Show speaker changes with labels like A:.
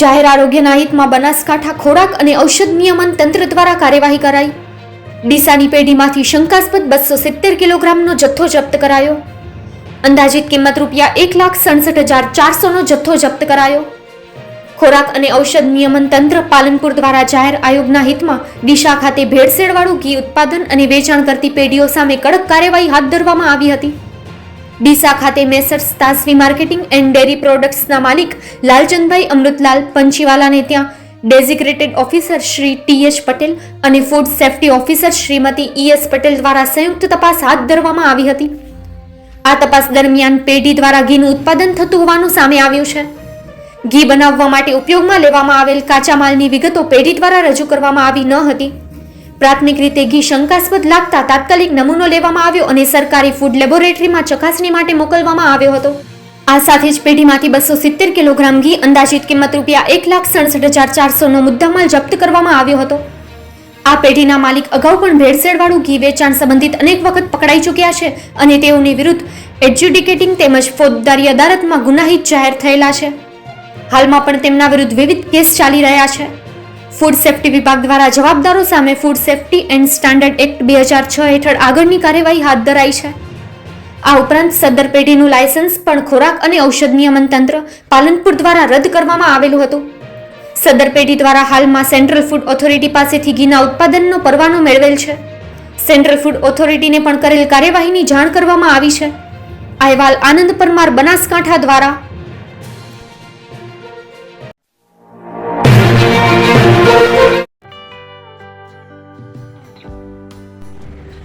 A: જાહેર આરોગ્યના હિતમાં બનાસકાંઠા ખોરાક અને ઔષધ નિયમન તંત્ર દ્વારા કાર્યવાહી કરાઈ. ડીસાની પેઢીમાંથી શંકાસ્પદ બસો સિત્તેર કિલોગ્રામનો જથ્થો જપ્ત કરાયો. અંદાજિત કિંમત રૂપિયા એક લાખ સડસઠ હજાર ચારસોનો જથ્થો જપ્ત કરાયો. ખોરાક અને ઔષધ નિયમન તંત્ર પાલનપુર દ્વારા જાહેર આયોગના હિતમાં ડીસા ખાતે ભેળસેળવાળું ઘી ઉત્પાદન અને વેચાણ કરતી પેઢીઓ સામે કડક કાર્યવાહી હાથ ધરવામાં આવી હતી. ડીસા ખાતે messrs Tasvi marketing and dairy પ્રોડક્ટ્સના માલિક લાલચંદભાઈ અમૃતલાલ પંચીવાલાને ત્યાં designated officer Shri T H Patel અને food safety officer Shrimati E S Patel દ્વારા સંયુક્ત તપાસ હાથ ધરવામાં આવી હતી. આ તપાસ દરમિયાન પેઢી દ્વારા ઘીનું ઉત્પાદન થતું હોવાનું સામે આવ્યું છે. ઘી બનાવવા માટે ઉપયોગમાં લેવામાં આવેલ કાચા માલની વિગતો પેઢી દ્વારા રજૂ કરવામાં આવી ન હતી. પ્રાથમિક રીતે ઘી શંકાસ્પદ લાગતા તાત્કાલિક નમૂનો લેવામાં આવ્યો અને સરકારી ફૂડ લેબોરેટરીમાં ચકાસણી માટે મોકલવામાં આવ્યો હતો. આ સાથે જ પેઢીમાંથી બસો સિત્તેર કિલોગ્રામ ઘી અંદાજિત કિંમત રૂપિયા એક લાખ સડસઠ હજાર ચારસોનો મુદ્દામાલ જપ્ત કરવામાં આવ્યો હતો. આ પેઢીના માલિક અગાઉ પણ ભેળસેળવાળું ઘી વેચાણ સંબંધિત અનેક વખત પકડાઈ ચૂક્યા છે અને તેઓની વિરુદ્ધ એડજ્યુડિકેટિંગ તેમજ ફોજદારી અદાલતમાં ગુનાહિત જાહેર થયેલા છે. હાલમાં પણ તેમના વિરુદ્ધ વિવિધ કેસ ચાલી રહ્યા છે. ફૂડ સેફ્ટી વિભાગ દ્વારા જવાબદારો સામે food safety and standard act બે હજાર છ હેઠળ આગળની કાર્યવાહી હાથ ધરાઈ છે. આ ઉપરાંત સદર પેઢીનું લાયસન્સ પણ ખોરાક અને ઔષધ નિયમન તંત્ર પાલનપુર દ્વારા રદ કરવામાં આવેલું હતું. સદર પેઢી દ્વારા હાલમાં સેન્ટ્રલ ફૂડ ઓથોરિટી પાસેથી ઘીના ઉત્પાદનનો પરવાનો મેળવેલ છે. સેન્ટ્રલ ફૂડ ઓથોરિટીને પણ કરેલ કાર્યવાહીની જાણ કરવામાં આવી છે. અહેવાલ આનંદ પરમાર બનાસકાંઠા દ્વારા